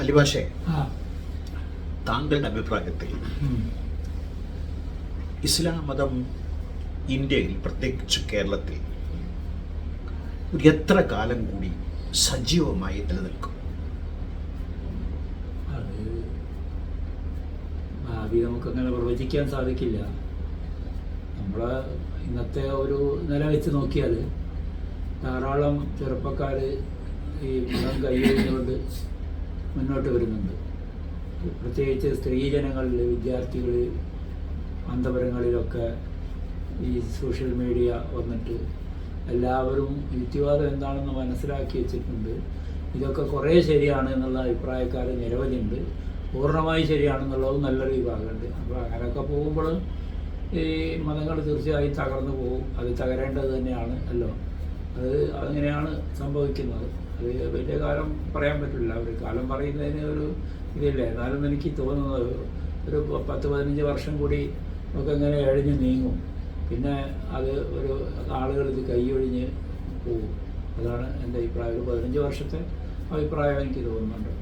അലിഭാഷേ താങ്കളുടെ അഭിപ്രായത്തിൽ ഇസ്ലാം മതം ഇന്ത്യയിൽ പ്രത്യേകിച്ച് കേരളത്തിൽ എത്ര കാലം കൂടി സജീവമായി നിലനിൽക്കും? അത് ഭാവി നമുക്കങ്ങനെ പ്രവചിക്കാൻ സാധിക്കില്ല. നമ്മളെ ഇന്നത്തെ ഒരു നില വെച്ച് നോക്കിയാൽ ധാരാളം ചെറുപ്പക്കാർ ഈ മതം കൈവരിഞ്ഞുകൊണ്ട് മുന്നോട്ട് വരുന്നുണ്ട്. പ്രത്യേകിച്ച് സ്ത്രീജനങ്ങളിൽ വിദ്യാർത്ഥികൾ അന്തപുരങ്ങളിലൊക്കെ ഈ സോഷ്യൽ മീഡിയ വന്നിട്ട് എല്ലാവരും യുക്തിവാദം എന്താണെന്ന് മനസ്സിലാക്കി വെച്ചിട്ടുണ്ട്. ഇതൊക്കെ കുറേ ശരിയാണ് എന്നുള്ള അഭിപ്രായക്കാർ നിരവധിയുണ്ട്. പൂർണമായി ശരിയാണെന്നുള്ളതും നല്ലൊരു വിഭാഗമുണ്ട്. അപ്പോൾ അങ്ങനെയൊക്കെ പോകുമ്പോൾ ഈ മതങ്ങൾ തീർച്ചയായും തകർന്നു പോകും. അത് തകരേണ്ടത് തന്നെയാണ്. അല്ലോ? അത് അങ്ങനെയാണ് സംഭവിക്കുന്നത്. അത് വലിയ കാലം പറയാൻ പറ്റില്ല. ഒരു കാലം പറയുന്നതിന് ഒരു ഇതില്ല. എന്നാലും എനിക്ക് തോന്നുന്നത് ഒരു പത്ത് പതിനഞ്ച് വർഷം കൂടി ഒക്കെ ഇങ്ങനെ എഴിഞ്ഞ് നീങ്ങും. പിന്നെ അത് ഒരു ആളുകൾ ഇത് കൈയൊഴിഞ്ഞ് പോകും അതാണ് എന്റെ അഭിപ്രായം. ഒരു പതിനഞ്ച് വർഷത്തെ അഭിപ്രായം എനിക്ക് തോന്നുന്നുണ്ട്.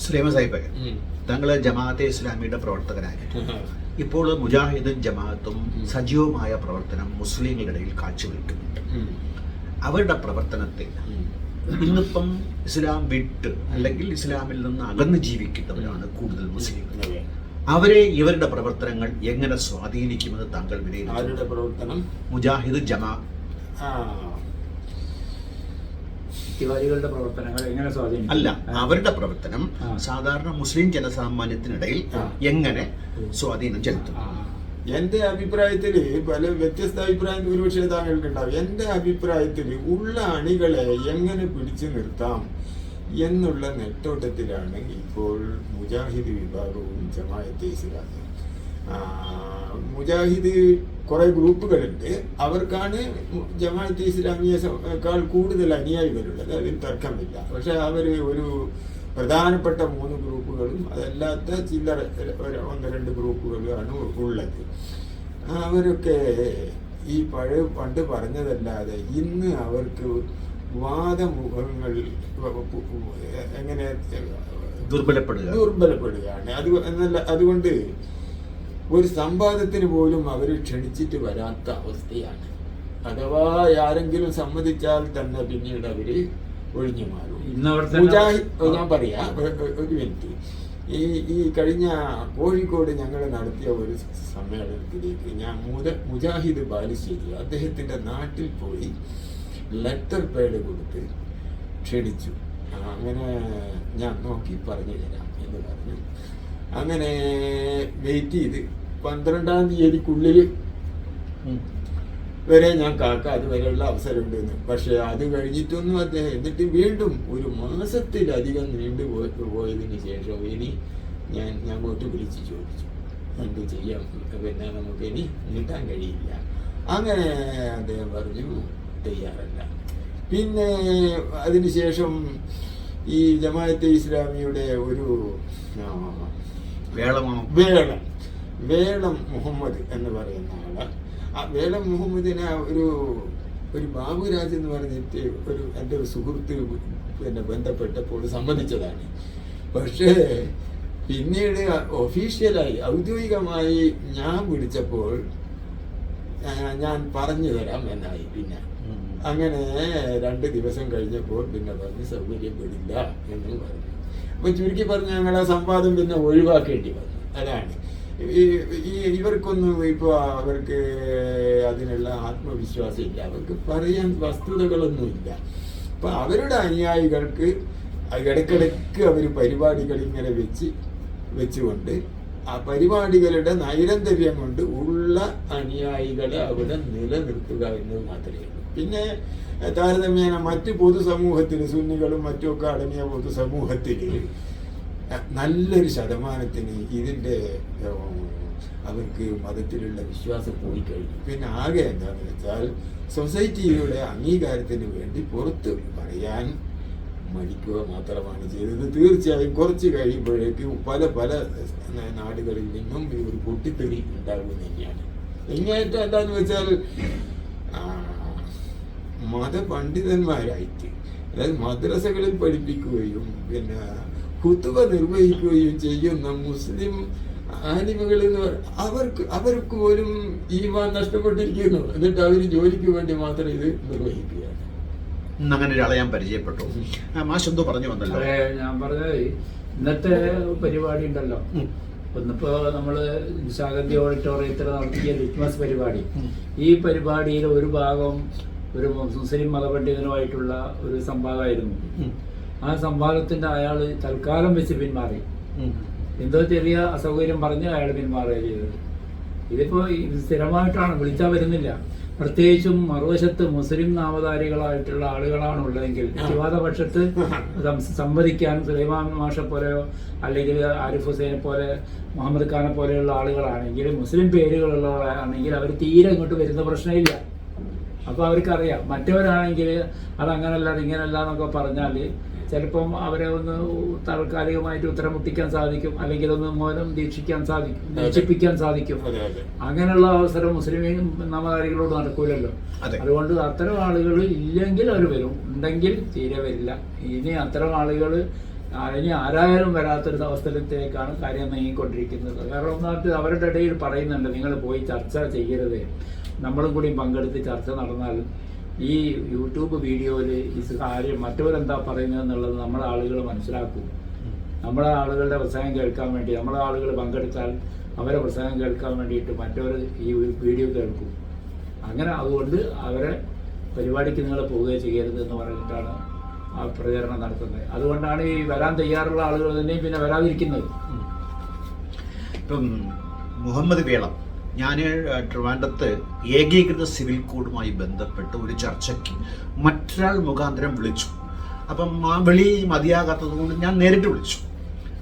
സുലൈമ സാഹിബ് താങ്കൾ ജമാഅത്തെ ഇസ്ലാമിയുടെ പ്രവർത്തകനായി ഇപ്പോൾ മുജാഹിദും ജമാഅത്തും സജീവമായ പ്രവർത്തനം മുസ്ലിങ്ങളുടെ ഇടയിൽ കാഴ്ചവെക്കുന്നുണ്ട് അവരുടെ പ്രവർത്തനത്തെ ഇന്നിപ്പം ഇസ്ലാം വിട്ട് അല്ലെങ്കിൽ ഇസ്ലാമിൽ നിന്ന് അകന്ന് ജീവിക്കുന്നവരാണ് കൂടുതൽ മുസ്ലിങ്ങൾ. അവരെ ഇവരുടെ പ്രവർത്തനങ്ങൾ എങ്ങനെ സ്വാധീനിക്കുമെന്ന് താങ്കൾ പ്രവർത്തനം? മുജാഹിദ് ജമാ ആ പ്രവർത്തനങ്ങൾ എങ്ങനെ സ്വാധീനം അല്ല അവരുടെ പ്രവർത്തനം സാധാരണ മുസ്ലിം ജനസാമാന്യത്തിനിടയിൽ എങ്ങനെ സ്വാധീനം ചെലുത്തും എന്റെ അഭിപ്രായത്തിൽ പല വ്യത്യസ്ത അഭിപ്രായം ഒരുപക്ഷെ താങ്കൾക്ക് ഉണ്ടാവും എന്റെ അഭിപ്രായത്തിൽ ഉള്ള അണികളെ എങ്ങനെ പിടിച്ചു നിർത്താം എന്നുള്ള നെട്ടോട്ടത്തിലാണ് ഇപ്പോൾ മുജാഹിദ് വിഭാഗവും ജമായത്തെ ഇസ്ലാമും ആ, മുജാഹിദ് കുറെ ഗ്രൂപ്പുകളുണ്ട്. അവർക്കാണ് ജമാഅത്ത് ഇസ്ലാമിയേക്കാൾ കൂടുതൽ അനുയായികളുള്ളത് അതിന് തർക്കമില്ല. പക്ഷെ അവർ ഒരു പ്രധാനപ്പെട്ട മൂന്ന് ഗ്രൂപ്പുകളും അതല്ലാത്ത ചില്ലറ ഒന്ന് രണ്ട് ഗ്രൂപ്പുകളുമാണ് ഉള്ളത്. അവരൊക്കെ ഈ പഴയ പണ്ട് പറഞ്ഞതല്ലാതെ ഇന്ന് അവർക്ക് വാദമുഖങ്ങൾ എങ്ങനെ ദുർബലപ്പെടുക. ദുർബലപ്പെടുകയാണ്. അത് എന്നല്ല അതുകൊണ്ട് ഒരു സംവാദത്തിന് പോലും അവർ ക്ഷണിച്ചിട്ട് വരാത്ത അവസ്ഥയാണ്. അഥവാ ആരെങ്കിലും സമ്മതിച്ചാൽ തന്നെ പിന്നീട് അവർ ഒഴിഞ്ഞു മാറും. ഞാൻ പറയാ. ഒരു മിനിറ്റ്. ഈ ഈ കഴിഞ്ഞ കോഴിക്കോട് ഞങ്ങൾ നടത്തിയ ഒരു സമ്മേളനത്തിലേക്ക് ഞാൻ മുത മുജാഹിദ് ബാലുശ്ശേരി അദ്ദേഹത്തിന്റെ നാട്ടിൽ പോയി ലെറ്റർ പേഡ് കൊടുത്ത് ക്ഷണിച്ചു. അങ്ങനെ ഞാൻ നോക്കി പറഞ്ഞു തരാം എന്ന് പറഞ്ഞു. അങ്ങനെ വെയിറ്റ് ചെയ്ത് പന്ത്രണ്ടാം തീയതിക്കുള്ളിൽ വരെ ഞാൻ കാക്ക അതുവരെയുള്ള അവസരമുണ്ടെന്ന്. പക്ഷെ അത് കഴിഞ്ഞിട്ടൊന്നും അദ്ദേഹം എന്നിട്ട് വീണ്ടും ഒരു മാസത്തിലധികം നീണ്ടു പോയി പോയതിന് ശേഷം ഇനി ഞാൻ ഞാൻ പോയിട്ട് വിളിച്ച് ചോദിച്ചു. എന്ത് ചെയ്യാം? പിന്നെ നമുക്ക് ഇനി നീട്ടാൻ കഴിയില്ല. അങ്ങനെ അദ്ദേഹം പറഞ്ഞു തയ്യാറല്ല. പിന്നെ അതിനുശേഷം ഈ ജമാഅത്തെ ഇസ്ലാമിയുടെ ഒരു വേളമാണോ വേളം. വേളം മുഹമ്മദ് എന്ന് പറയുന്ന ആൾ. ആ വേളം മുഹമ്മദിനെ ഒരു ഒരു ബാബുരാജ് എന്ന് പറഞ്ഞിട്ട് ഒരു എന്റെ ഒരു സുഹൃത്ത് പിന്നെ ബന്ധപ്പെട്ടപ്പോൾ സമ്മതിച്ചതാണ്. പക്ഷേ പിന്നീട് ഒഫീഷ്യലായി ഔദ്യോഗികമായി ഞാൻ വിളിച്ചപ്പോൾ ഞാൻ പറഞ്ഞു തരാം എന്നായി പിന്നെ. അങ്ങനെ രണ്ട് ദിവസം കഴിഞ്ഞപ്പോൾ പിന്നെ പറഞ്ഞ് സൗകര്യപ്പെടില്ല എന്ന് പറഞ്ഞു. അപ്പൊ ചുരുക്കി പറഞ്ഞ് ഞങ്ങൾ ആ സംവാദം പിന്നെ ഒഴിവാക്കേണ്ടി വന്നു. അതാണ്. ഈ- ഇവർക്കൊന്നും ഇപ്പോൾ അവർക്ക് അതിനുള്ള ആത്മവിശ്വാസം ഇല്ല. അവർക്ക് പറയാൻ വസ്തുതകളൊന്നും ഇല്ല. അപ്പൊ അവരുടെ അനുയായികൾക്ക് ഇടയ്ക്കിടയ്ക്ക് അവർ പരിപാടികൾ ഇങ്ങനെ വെച്ച് വെച്ചുകൊണ്ട് ആ പരിപാടികളുടെ നൈരന്തര്യം കൊണ്ട് ഉള്ള അനുയായികളെ അവിടെ നിലനിർത്തുക എന്നത് മാത്രമേ പിന്നെ താരതമ്യേന മറ്റ് പൊതുസമൂഹത്തിൽ സുന്നികളും മറ്റുമൊക്കെ അടങ്ങിയ പൊതുസമൂഹത്തിൽ നല്ലൊരു ശതമാനത്തിന് ഇതിന്റെ അവർക്ക് മതത്തിലുള്ള വിശ്വാസം പോയി കഴിഞ്ഞു പിന്നെ ആകെ എന്താണെന്ന് വെച്ചാൽ സൊസൈറ്റിയുടെ അംഗീകാരത്തിന് വേണ്ടി പുറത്ത് പറയാൻ മടിക്കുക മാത്രമാണ് ചെയ്തത്. തീർച്ചയായും കുറച്ച് കഴിയുമ്പോഴേക്ക് പല പല നാടുകളിൽ നിന്നും ഒരു പൊട്ടിത്തെറി ഉണ്ടാകും തന്നെയാണ്. എങ്ങേറ്റം എന്താന്ന് വെച്ചാൽ മതപണ്ഡിതന്മാരായിട്ട് അതായത് മദ്രസകളിൽ പഠിപ്പിക്കുകയും പിന്നെ കുത്തുവ നിർവഹിക്കുകയും ചെയ്യുന്ന മുസ്ലിം ആലിമുകൾ എന്ന് അവർക്ക് അവർക്ക് പോലും ഈമാൻ നഷ്ടപ്പെട്ടിരിക്കുന്നു. എന്നിട്ട് അവർ ജോലിക്ക് വേണ്ടി മാത്രം ഇത് നിർവഹിക്കുകയാണ്. അങ്ങനെ ഒരാളെ ഞാൻ പരിചയപ്പെട്ടു. മാഷ് പറഞ്ഞു വന്നല്ലോ. ഞാൻ പറഞ്ഞത് ഇന്നത്തെ പരിപാടി ഉണ്ടല്ലോ. ഒന്നിപ്പോ നമ്മൾ നിശാഗന്ധി ഓഡിറ്റോറിയത്തിൽ നടത്തിയ ലിറ്റ്മസ് പരിപാടി. ഈ പരിപാടിയിൽ ഒരു ഭാഗം ഒരു മുസ്ലിം മതപണ്ഡിതനുമായിട്ടുള്ള ഒരു സംവാദമായിരുന്നു. ആ സംവാദത്തിന്റെ അയാൾ തൽക്കാലം വെച്ച് പിന്മാറി. എന്തോ ചെറിയ അസൗകര്യം പറഞ്ഞ് അയാൾ പിന്മാറുക ചെയ്തത്. ഇതിപ്പോ ഇത് സ്ഥിരമായിട്ടാണ് വിളിച്ചാൽ വരുന്നില്ല. പ്രത്യേകിച്ചും മറുവശത്ത് മുസ്ലിം നാമധാരികളായിട്ടുള്ള ആളുകളാണ് ഉള്ളതെങ്കിൽ യുവാദ പക്ഷത്ത് സംവദിക്കാൻ സുലൈമാൻ മാഷെ പോലെയോ അല്ലെങ്കിൽ ആരിഫ് ഹുസൈനെ പോലെ മുഹമ്മദ് ഖാനെ പോലെയുള്ള ആളുകളാണെങ്കിൽ മുസ്ലിം പേരുകളുള്ളവരാണെങ്കിൽ അവർ തീരെ ഇങ്ങോട്ട് വരുന്ന പ്രശ്നമില്ല. അപ്പൊ അവർക്കറിയാം. മറ്റവരാണെങ്കിൽ അത് അതങ്ങനല്ല ഇങ്ങനല്ല എന്നൊക്കെ പറഞ്ഞാൽ ചിലപ്പം അവരെ ഒന്ന് താൽക്കാലികമായിട്ട് ഉത്തരം മുട്ടിക്കാൻ സാധിക്കും. അല്ലെങ്കിൽ ഒന്ന് മൂലം ദീക്ഷിക്കാൻ സാധിക്കും ദീക്ഷിപ്പിക്കാൻ സാധിക്കും. അങ്ങനെയുള്ള അവസരം മുസ്ലിം നാമകാരികളോട് നടക്കൂലല്ലോ. അതുകൊണ്ട് അത്തരം ആളുകൾ ഇല്ലെങ്കിൽ അവർ വരും. ഉണ്ടെങ്കിൽ തീരെ വരില്ല. ഇനി അത്തരം ആളുകൾ ഇനി ആരായാലും വരാത്തൊരു അവസരത്തിലേക്കാണ് കാര്യം നീങ്ങിക്കൊണ്ടിരിക്കുന്നത്. കാരണം അവരുടെ ഇടയിൽ പറയുന്നുണ്ട് നിങ്ങൾ പോയി ചർച്ച ചെയ്യരുത്. നമ്മളും കൂടി പങ്കെടുത്ത് ചർച്ച നടന്നാൽ ഈ യൂട്യൂബ് വീഡിയോയിൽ ഈ കാര്യം മറ്റവരെന്താ പറയുന്നത് എന്നുള്ളത് നമ്മളെ ആളുകൾ മനസ്സിലാക്കും. നമ്മളെ ആളുകളുടെ പ്രസംഗം കേൾക്കാൻ വേണ്ടി നമ്മളെ ആളുകൾ പങ്കെടുത്താൽ അവരെ പ്രസംഗം കേൾക്കാൻ വേണ്ടിയിട്ട് മറ്റവർ ഈ വീഡിയോ കേൾക്കും. അങ്ങനെ അതുകൊണ്ട് അവരെ പരിപാടിക്ക് നിങ്ങൾ പോവുകയോ ചെയ്യരുത് എന്ന് പറഞ്ഞിട്ടാണ് ആ പ്രചരണം നടത്തുന്നത്. അതുകൊണ്ടാണ് ഈ വരാൻ തയ്യാറുള്ള ആളുകൾ തന്നെയും പിന്നെ വരാതിരിക്കുന്നത്. ഇപ്പം മുഹമ്മദ് വേളം. ഞാൻ ട്രിവാൻഡത്ത് ഏകീകൃത സിവിൽ കോഡുമായി ബന്ധപ്പെട്ട് ഒരു ചർച്ചയ്ക്ക് മറ്റൊരാൾ മുഖാന്തരം വിളിച്ചു. അപ്പം ആ വിളി മതിയാകാത്തത് കൊണ്ട് ഞാൻ നേരിട്ട് വിളിച്ചു.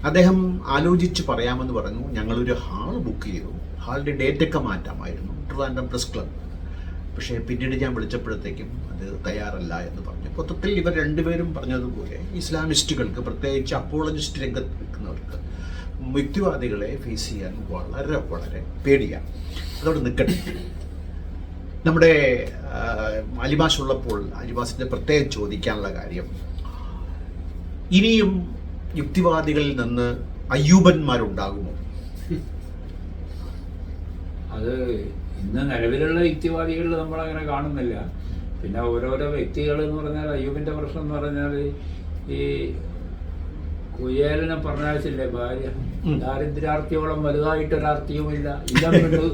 അദ്ദേഹം ആലോചിച്ച് പറയാമെന്ന് പറഞ്ഞു. ഞങ്ങളൊരു ഹാൾ ബുക്ക് ചെയ്തു. ഹാളിന്റെ ഡേറ്റൊക്കെ മാറ്റാമായിരുന്നു. Trivandrum press club. പക്ഷേ പിന്നീട് ഞാൻ വിളിച്ചപ്പോഴത്തേക്കും അത് തയ്യാറല്ല എന്ന് പറഞ്ഞു. മൊത്തത്തിൽ ഇവർ രണ്ടുപേരും പറഞ്ഞതുപോലെ ഇസ്ലാമിസ്റ്റുകൾക്ക് പ്രത്യേകിച്ച് അപ്പോളജിസ്റ്റ് രംഗത്ത് നിൽക്കുന്നവർക്ക് യുക്തിവാദികളെ ഫേസ് ചെയ്യാൻ വളരെ വളരെ പേടിയാണ് അതോടെ നിൽക്കട്ടെ. നമ്മുടെ അലിബാസ് ഉള്ളപ്പോൾ അലിബാസിന്റെ പ്രത്യേകം ചോദിക്കാനുള്ള കാര്യം ഇനിയും യുക്തിവാദികളിൽ നിന്ന് അയ്യൂബന്മാരുണ്ടാകുമോ? അത് ഇന്ന് നിലവിലുള്ള യുക്തിവാദികളിൽ നമ്മൾ അങ്ങനെ കാണുന്നില്ല. പിന്നെ ഓരോരോ വ്യക്തികൾ എന്ന് പറഞ്ഞാൽ അയ്യൂബിന്റെ പ്രശ്നം എന്ന് പറഞ്ഞാൽ ഈ കുയേലിനെ പറഞ്ഞാച്ചില്ലേ ഭാര്യ. ദാരിദ്ര്യാർത്ഥിയോളം വലുതായിട്ടൊരാർത്ഥിയുമില്ല ഇല്ലം വീണു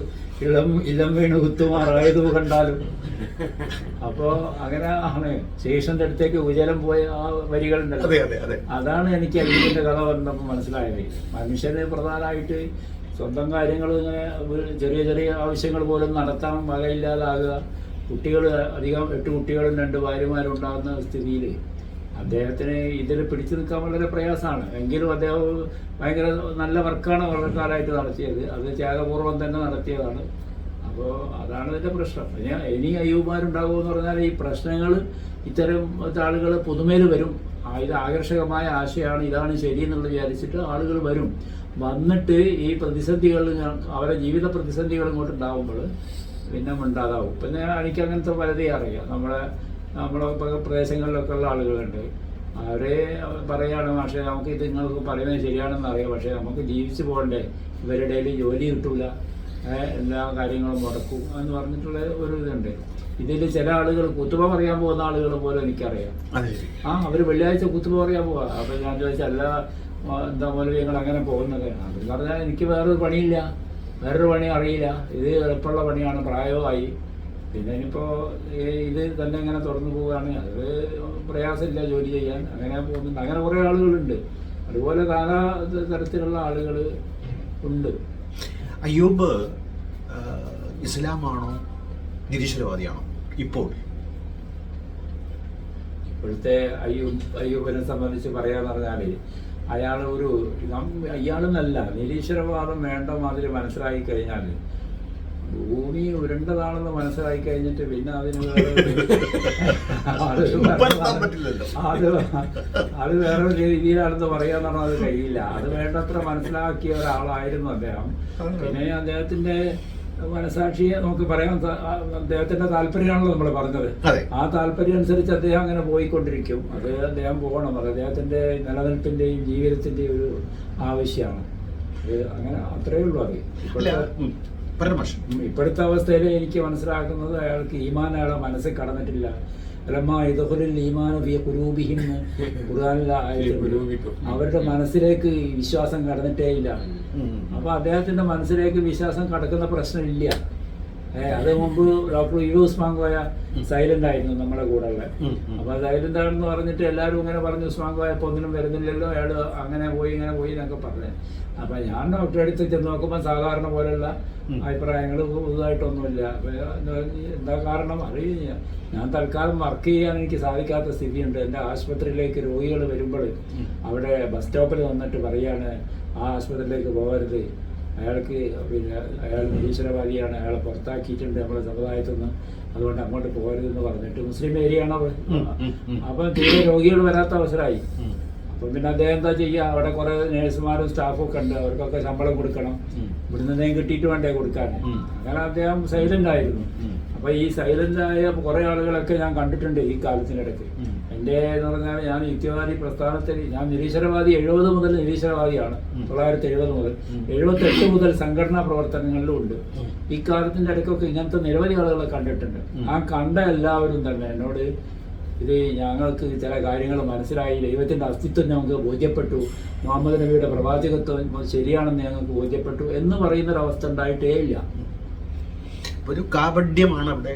ഇളം ഇല്ലം വീണ് കുത്തുമാറായത് കണ്ടാലും. അപ്പോ അങ്ങനെ ആണ്. ശേഷന്റെ അടുത്തേക്ക് ഉജലം പോയ ആ വരികൾ അതെ അതെ അതെ. അതാണ് എനിക്ക് അതിന്റെ കഥ പറഞ്ഞപ്പോ മനസ്സിലായത്. മനുഷ്യന് പ്രധാനമായിട്ട് സ്വന്തം കാര്യങ്ങൾ ഇങ്ങനെ ചെറിയ ചെറിയ ആവശ്യങ്ങൾ പോലും നടത്താൻ വകയില്ലാതാകുക. കുട്ടികൾ അധികം എട്ട് കുട്ടികളും രണ്ട് ഭാര്യമാരും ഉണ്ടാകുന്ന സ്ഥിതിയിൽ അദ്ദേഹത്തിന് ഇതിൽ പിടിച്ചു നിൽക്കാൻ വളരെ പ്രയാസമാണ്. എങ്കിലും അദ്ദേഹം ഭയങ്കര നല്ല വർക്കാണ് വളരെ കാലമായിട്ട് നടത്തിയത്. അത് ത്യാഗപൂർവം തന്നെ നടത്തിയതാണ്. അപ്പോൾ അതാണ് ഇതിന്റെ പ്രശ്നം. ഇനി അയ്യവന്മാരുണ്ടാകുമോ എന്ന് പറഞ്ഞാൽ ഈ പ്രശ്നങ്ങൾ ഇത്തരം ആളുകൾ പുതുമയിൽ വരും. ഇത് ആകർഷകമായ ആശയമാണ് ഇതാണ് ശരി എന്നുള്ളത് വിചാരിച്ചിട്ട് ആളുകൾ വരും. വന്നിട്ട് ഈ പ്രതിസന്ധികൾ ഞാൻ- അവരെ ജീവിത പ്രതിസന്ധികൾ ഇങ്ങോട്ട് ഉണ്ടാകുമ്പോൾ പിന്നെ ഉണ്ടാകാവും പിന്നെ എനിക്ക് അങ്ങനത്തെ പലതേ അറിയാം. നമ്മളെ നമ്മളെ പ- പ്രദേശങ്ങളിലൊക്കെ ഉള്ള ആളുകളുണ്ട്. അവരെ പറയാണ് പക്ഷേ നമുക്ക് ഇത് നിങ്ങൾക്ക് പറയുന്നത് ശരിയാണെന്ന് അറിയാം. പക്ഷേ നമുക്ക് ജീവിച്ചു പോകണ്ടേ. ഇവരുടെ ജോലി കിട്ടൂല. എല്ലാ കാര്യങ്ങളും മുടക്കും. എന്ന് പറഞ്ഞിട്ടുള്ള ഒരു ഇതുണ്ട്. ഇതിൽ ചില ആളുകൾ കുത്തുമ പറയാൻ പോകുന്ന ആളുകൾ പോലും എനിക്കറിയാം. ആ അവർ വെള്ളിയാഴ്ച കുത്തുമ പറയാൻ പോവാ. അപ്പൊ ഞാൻ ചോദിച്ചാൽ എല്ലാ എന്താ പോലും ഞങ്ങൾ അങ്ങനെ പോകുന്നത്? അവർ പറഞ്ഞാൽ എനിക്ക് വേറൊരു പണിയില്ല. വേറൊരു പണി അറിയില്ല. ഇത് എളുപ്പമുള്ള പണിയാണ്. പ്രായമായി പിന്നെ ഇനിയിപ്പോ ഇത് തന്നെ ഇങ്ങനെ തുറന്നു പോവുകയാണ് അത് പ്രയാസമില്ല ജോലി ചെയ്യാൻ. അങ്ങനെ പോകുന്നുണ്ട് അങ്ങനെ കുറേ ആളുകളുണ്ട്. അതുപോലെ നാനാ തരത്തിലുള്ള ആളുകൾ ഉണ്ട്. അയ്യൂബ് ഇസ്ലാമാണോ? നിരീശ്വരവാദിയാണോ? ഇപ്പോൾ. ഇപ്പോഴത്തെ അയ്യൂബ് അയ്യൂബിനെ സംബന്ധിച്ച് പറയാന്ന് പറഞ്ഞാൽ അയാൾ ഒരു അയാളെന്നല്ല നിരീശ്വരവാദം വേണ്ട മാതിരി മനസ്സിലാക്കി കഴിഞ്ഞാൽ ഭൂമി ഉരുണ്ടതാണെന്ന് മനസ്സിലാക്കി കഴിഞ്ഞിട്ട് പിന്നെ അതിന് അത്. അത് വേറെ വേറൊരു രീതിയിലാണെന്ന് പറയാന്ന് പറഞ്ഞാൽ അത് കഴിയില്ല. അത് വേണ്ടത്ര മനസ്സിലാക്കിയ ഒരാളായിരുന്നു അദ്ദേഹം. പിന്നെ അദ്ദേഹത്തിന്റെ മനസാക്ഷിയെ നമുക്ക് പറയാൻ അദ്ദേഹത്തിന്റെ താല്പര്യമാണല്ലോ നമ്മൾ പറഞ്ഞത്. ആ താല്പര്യം അനുസരിച്ച് അദ്ദേഹം അങ്ങനെ പോയിക്കൊണ്ടിരിക്കും. അത് അദ്ദേഹം പോകണം. അത് അദ്ദേഹത്തിന്റെ നിലനിൽപ്പിന്റെയും ജീവിതത്തിന്റെയും ഒരു ആവശ്യമാണ്. അങ്ങനെ അത്രയേ ഉള്ളൂ അത്. അല്ല ഇപ്പോഴത്തെ അവസ്ഥയിൽ എനിക്ക് മനസ്സിലാക്കുന്നത് അയാൾക്ക് ഈമാൻ അയാളെ മനസ്സിൽ കടന്നിട്ടില്ല. അവരുടെ മനസ്സിലേക്ക് വിശ്വാസം കടന്നിട്ടേ ഇല്ല. അപ്പൊ അദ്ദേഹത്തിന്റെ മനസ്സിലേക്ക് വിശ്വാസം കടക്കുന്ന പ്രശ്നമില്ല അത് മുമ്പ് doctor U Usman Koya silent ആയിരുന്നു നമ്മുടെ കൂടെ ഉള്ളത്. അപ്പൊ സൈലന്റ് ആണെന്ന് പറഞ്ഞിട്ട് എല്ലാവരും ഇങ്ങനെ പറഞ്ഞു ഉസ്മാൻ കോയ ഇപ്പൊ ഒന്നിനും വരുന്നില്ലല്ലോ അയാൾ അങ്ങനെ പോയി ഇങ്ങനെ പോയി എന്നൊക്കെ പറഞ്ഞു. അപ്പൊ ഞാൻ ഡോക്ടറെ അടുത്ത് ചെന്ന് നോക്കുമ്പോൾ സാധാരണ പോലെയുള്ള ഉം. അഭിപ്രായങ്ങൾ പുതുതായിട്ടൊന്നുമില്ല എന്താ കാരണം? അറിയില്ല ഞാൻ തൽക്കാലം വർക്ക് ചെയ്യാൻ എനിക്ക് സാധിക്കാത്ത സ്ഥിതിയുണ്ട്. എന്റെ ആശുപത്രിയിലേക്ക് രോഗികൾ വരുമ്പോൾ അവിടെ ബസ് സ്റ്റോപ്പിൽ വന്നിട്ട് പറയാണ് ആ ആശുപത്രിയിലേക്ക് പോകരുത്. അയാൾക്ക് പിന്നെ അയാൾ നിരീശ്വരവാദിയാണ് അയാളെ പുറത്താക്കിയിട്ടുണ്ട് നമ്മുടെ സമുദായത്തിൽ നിന്ന് അതുകൊണ്ട് അങ്ങോട്ട് പോകരുതെന്ന് പറഞ്ഞിട്ട് മുസ്ലിം ഏരിയ ആണ് അവ- ഉം, ഉം, ഉം. അപ്പം തീരെ രോഗികൾ വരാത്ത അവസരമായി. അപ്പം പിന്നെ അദ്ദേഹം എന്താ ചെയ്യുക അവിടെ കുറേ നേഴ്സുമാരും സ്റ്റാഫും ഒക്കെ ഉണ്ട് അവർക്കൊക്കെ ശമ്പളം കൊടുക്കണം. ഇവിടുന്ന് എന്തെങ്കിലും കിട്ടിയിട്ട് വേണ്ടേ കൊടുക്കാൻ. അങ്ങനെ അദ്ദേഹം സൈലന്റ് ആയിരുന്നു. അപ്പൊ ഈ സൈലന്റ് ആയ കുറെ ആളുകളൊക്കെ ഞാൻ കണ്ടിട്ടുണ്ട് ഈ കാലത്തിനിടയ്ക്ക് എന്റെ എന്റെ എന്ന് പറഞ്ഞാൽ ഞാൻ യുക്തിവാദി പ്രസ്ഥാനത്തിൽ ഞാൻ നിരീശ്വരവാദി എഴുപത് മുതൽ നിരീശ്വരവാദിയാണ്. തൊള്ളായിരത്തി എഴുപത് മുതൽ ഉം. എഴുപത്തെട്ട് മുതൽ സംഘടനാ പ്രവർത്തനങ്ങളിലും ഉണ്ട്. ഈ കാലത്തിന്റെ ഇടയ്ക്കൊക്കെ ഇങ്ങനത്തെ നിരവധി ആളുകളെ കണ്ടിട്ടുണ്ട് ആ കണ്ട എല്ലാവരും തന്നെ എന്നോട് ഇത് ഞങ്ങൾക്ക് ചില കാര്യങ്ങൾ മനസ്സിലായി. ദൈവത്തിന്റെ അസ്തിത്വം ഞങ്ങൾക്ക് ബോധ്യപ്പെട്ടു. മുഹമ്മദ് നബിയുടെ പ്രവാചകത്വം ശരിയാണെന്ന് ഞങ്ങൾക്ക് ബോധ്യപ്പെട്ടു എന്ന് പറയുന്ന ഒരു അവസ്ഥ ഉണ്ടായിട്ടേ ഇല്ല. ഒരു കാപഡ്യമാണ് അവിടെ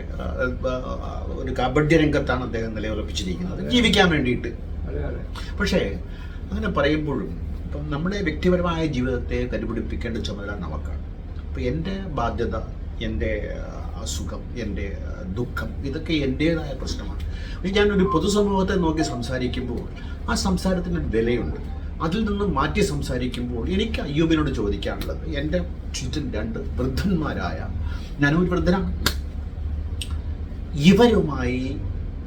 ഒരു കാപഡ്യ രംഗത്താണ് അദ്ദേഹം നിലയുറപ്പിച്ചിരിക്കുന്നത്. ജീവിക്കാൻ വേണ്ടിയിട്ട്. പക്ഷേ അങ്ങനെ പറയുമ്പോഴും ഇപ്പം നമ്മുടെ വ്യക്തിപരമായ ജീവിതത്തെ കരുപിടിപ്പിക്കേണ്ട ചുമതല നമുക്കാണ്. അപ്പം എന്റെ ബാധ്യത എന്റെ അസുഖം എന്റെ ദുഃഖം ഇതൊക്കെ എന്റേതായ പ്രശ്നമാണ്. ഞാനൊരു പൊതുസമൂഹത്തെ നോക്കി സംസാരിക്കുമ്പോൾ ആ സംസാരത്തിന് ഒരു വിലയുണ്ട്. അതിൽ നിന്ന് മാറ്റി സംസാരിക്കുമ്പോൾ എനിക്ക് അയ്യൂബിനോട് ചോദിക്കാനുള്ളത് എന്റെ ചുറ്റും രണ്ട് വൃദ്ധന്മാരായ ഞാനൊരു വൃദ്ധനാണ് ഇവരുമായി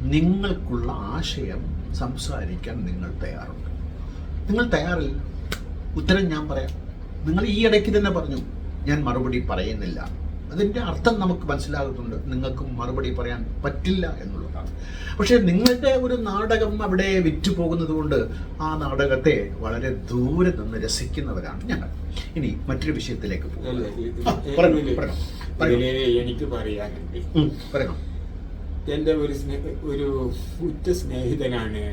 നിങ്ങൾക്കുള്ള ആശയം സംസാരിക്കാൻ നിങ്ങൾ തയ്യാറുണ്ട്. നിങ്ങൾ തയ്യാറില്ല. ഉത്തരം ഞാൻ പറയാം. നിങ്ങൾ ഈ ഇടയ്ക്ക് തന്നെ പറഞ്ഞു ഞാൻ മറുപടി പറയുന്നില്ല. അതിന്റെ അർത്ഥം നമുക്ക് മനസ്സിലാകുന്നുണ്ട്. നിങ്ങൾക്കും മറുപടി പറയാൻ പറ്റില്ല എന്നുള്ളതാണ്. പക്ഷേ നിങ്ങളുടെ ഒരു നാടകം അവിടെ വിറ്റു പോകുന്നത് കൊണ്ട് ആ നാടകത്തെ വളരെ ദൂരെ നിന്ന് രസിക്കുന്നവരാണ് ഞങ്ങൾ. ഇനി മറ്റൊരു വിഷയത്തിലേക്ക് പോകും. അല്ല, ഇത് ആ, പറഞ്ഞോ, ഇതിൽ പറഞ്ഞോ, പറഞ്ഞോ. എനിക്ക് പറയാനുണ്ട്. പറയണം എന്റെ ഒരു സ്നേഹ ഒരു ഉറ്റ സ്നേഹിതനാണ്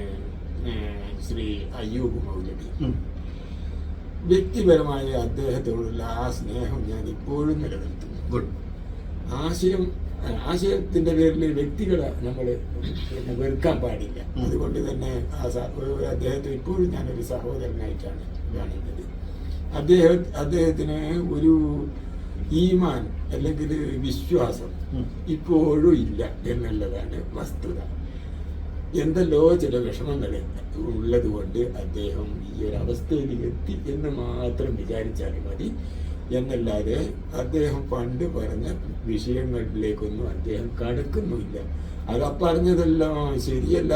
ശ്രീ അയ്യൂബ് മൗലവി. വ്യക്തിപരമായ അദ്ദേഹത്തോടുള്ള ആ സ്നേഹം ഞാൻ ഇപ്പോഴും നിലനിർത്തുന്നു. ഗുഡ്. ആശയം ആശയത്തിന്റെ പേരിൽ വ്യക്തികളെ നമ്മൾ വെറുക്കാൻ പാടില്ല. അതുകൊണ്ട് തന്നെ അദ്ദേഹത്തെ ഇപ്പോഴും ഞാനൊരു സഹോദരനായിട്ടാണ് കാണുന്നത്. അദ്ദേഹം അദ്ദേഹത്തിന് ഒരു ഈമാൻ അല്ലെങ്കിൽ വിശ്വാസം ഇപ്പോഴും ഇല്ല എന്നുള്ളതാണ് വസ്തുത. എന്തെല്ലോ ചില വിഷമങ്ങൾ ഉള്ളത് കൊണ്ട് അദ്ദേഹം ഈ ഒരു അവസ്ഥയിൽ എത്തി എന്ന് മാത്രം വിചാരിച്ചാൽ മതി. എന്നല്ലാതെ അദ്ദേഹം പണ്ട് പറഞ്ഞ വിഷയങ്ങളിലേക്കൊന്നും അദ്ദേഹം കടക്കുന്നുമില്ല. അത് പറഞ്ഞതെല്ലാം ശരിയല്ല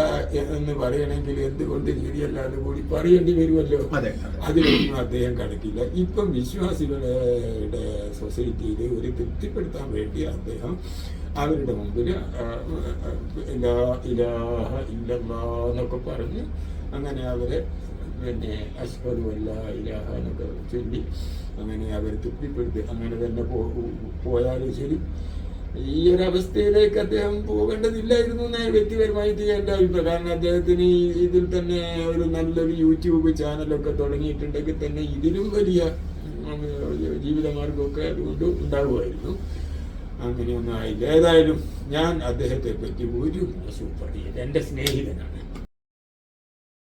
എന്ന് പറയണമെങ്കിൽ എന്തുകൊണ്ട് ശരിയല്ല എന്ന് കൂടി പറയേണ്ടി വരുമല്ലോ? അതെ, അതെ. അതിലൊന്നും അദ്ദേഹം കടക്കില്ല. ഇപ്പം വിശ്വാസികളുടെ സൊസൈറ്റിയിൽ ഒരു തൃപ്തിപ്പെടുത്താൻ വേണ്ടി അദ്ദേഹം അവരുടെ മുമ്പിൽ ഇല്ലാ ഇല്ലാ ഇല്ലെന്നൊക്കെ ഇലാഹ ഇല്ലല്ലാ എന്നൊക്കെ പറഞ്ഞ് അങ്ങനെ അവരെ പിന്നെ അഷ്ഹദു അല്ല ചൊല്ലി അങ്ങനെ അവരെ തൃപ്തിപ്പെടുത്തി. അങ്ങനെ തന്നെ പോയാലും ശരി. ഈ ഒരു അവസ്ഥയിലേക്ക് അദ്ദേഹം പോകേണ്ടതില്ലായിരുന്നു എന്നാണ് വ്യക്തിപരമായിട്ട് എന്റെ അഭിപ്രായം. കാരണം അദ്ദേഹത്തിന് ഇതിൽ തന്നെ ഒരു നല്ലൊരു യൂട്യൂബ് ചാനലൊക്കെ തുടങ്ങിയിട്ടുണ്ടെങ്കിൽ തന്നെ ഇതിലും വലിയ ജീവിതമാർഗമൊക്കെ അതുകൊണ്ട് ഉണ്ടാകുമായിരുന്നു അങ്ങനെയൊന്നും ആയില്ല ഏതായാലും ഞാൻ അദ്ദേഹത്തെ പറ്റി ഒരു സൂപ്പർ പറയില്ല. എന്റെ സ്നേഹിതനാണ്.